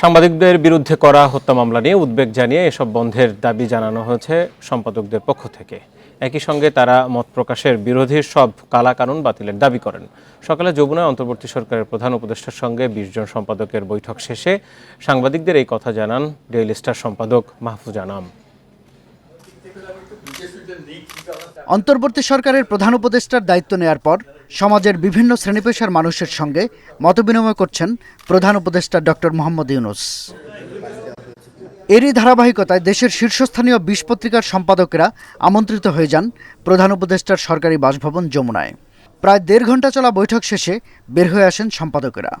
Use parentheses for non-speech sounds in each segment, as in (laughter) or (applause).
সাংবাদিকদের বিরুদ্ধে করা হত্যা মামলা নিয়ে উদ্বেগ জানিয়ে এসব বন্ধের দাবি জানানো হয়েছে সম্পাদকদের পক্ষ থেকে। একই সঙ্গে তারা মত প্রকাশের বিরোধী সব কালাকানুন বাতিলের দাবি করেন। সকালে যমুনায় অন্তর্বর্তী সরকারের প্রধান উপদেষ্টার সঙ্গে বিশ জন সম্পাদকের বৈঠক শেষে সাংবাদিকদের এই কথা জানান ডেইলি স্টার সম্পাদক মাহফুজ আনাম অন্তর্বর্তী সরকারের প্রধান উপদেষ্টার দায়িত্ব নেয়ার পর সমাজের বিভিন্ন শ্রেণীপেশার মানুষের সঙ্গে মতবিনিময় করছেন প্রধান উপদেষ্টা ডক্টর মোহাম্মদ ইউনুস। এরই ধারাবাহিকতায় দেশের শীর্ষস্থানীয় বিশ পত্রিকার সম্পাদকেরা আমন্ত্রিত হয়ে যান প্রধান উপদেষ্টার সরকারি বাসভবন যমুনায়। প্রায় দেড় ঘণ্টা চলা বৈঠক শেষে বের হয়ে আসেন সম্পাদকেরা।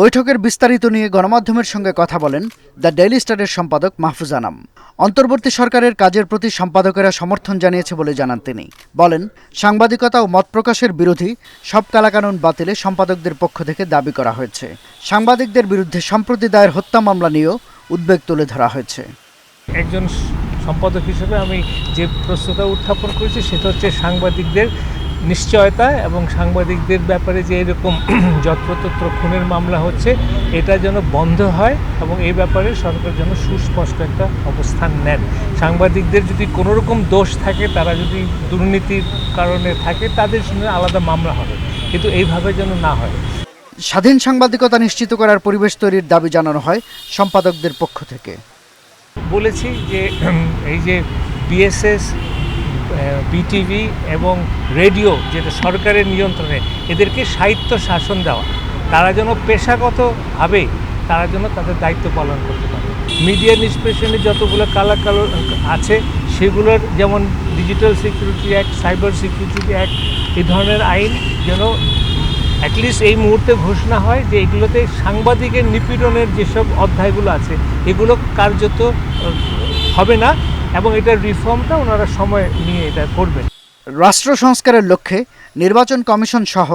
বৈঠকের বিস্তারিত নিয়ে গণমাধ্যমের সঙ্গে কথা বলেন দ্য ডেইলি স্টারের সম্পাদক মাহফুজ আনাম। অন্তর্বর্তী সরকারের কাজের প্রতি সম্পাদকেরা সমর্থন জানিয়েছে বলে জানান তিনি। বলেন, সাংবাদিকতা ও মত প্রকাশের বিরোধী সব কালাকানুন বাতিলে সম্পাদকদের পক্ষ থেকে দাবি করা হয়েছে। সাংবাদিকদের বিরুদ্ধে সম্প্রতি দায়ের হত্যা মামলা নিয়েও উদ্বেগ তুলে ধরা হয়েছে। একজন সম্পাদক হিসেবে আমি যে প্রশ্নটা উত্থাপন করেছি, সেটা হচ্ছে সাংবাদিকদের নিশ্চয়তা এবং সাংবাদিকদের ব্যাপারে যে এরকম (clears throat) যত্রতত্র খুনের মামলা হচ্ছে এটা যেন বন্ধ হয় এবং এই ব্যাপারে সরকার যেন সুস্পষ্ট একটা অবস্থান নেন। সাংবাদিকদের যদি কোনো রকম দোষ থাকে তারা যদি দুর্নীতির কারণে থাকে তাদের সঙ্গে আলাদা মামলা হবে। কিন্তু এইভাবে যেন না হয়। স্বাধীন সাংবাদিকতা নিশ্চিত করার পরিবেশ তৈরির দাবি জানানো হয় সম্পাদকদের পক্ষ থেকে। বলেছি যে (clears throat) এই যে বিএসএস বিটিভি এবং রেডিও, যেটা সরকারের নিয়ন্ত্রণে, এদেরকে সাহিত্য শাসন দেওয়া। তারা যেন পেশাগতভাবে তারা যেন তাদের দায়িত্ব পালন করতে পারে। মিডিয়া নিষ্পেষণে যতগুলো কালা কালো আছে, সেগুলোর যেমন digital security act cyber security act এই ধরনের আইন যেন অ্যাটলিস্ট এই মুহূর্তে ঘোষণা হয় যে এগুলোতে সাংবাদিকের নিপীড়নের যেসব অধ্যায়গুলো আছে, এগুলো কার্যত হবে না। এবং এটার রিফর্মটা ওনারা সময় নিয়ে এটা করবেন। রাষ্ট্র সংস্কারের লক্ষ্যে নির্বাচন কমিশন সহ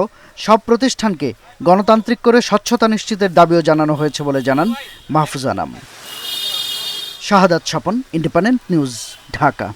সব প্রতিষ্ঠানকে গণতান্ত্রিক করে স্বচ্ছতা নিশ্চিতের দাবিও জানানো হয়েছে বলে জানান Mahfuz Anam. Shahadat Swapan Independent News Dhaka.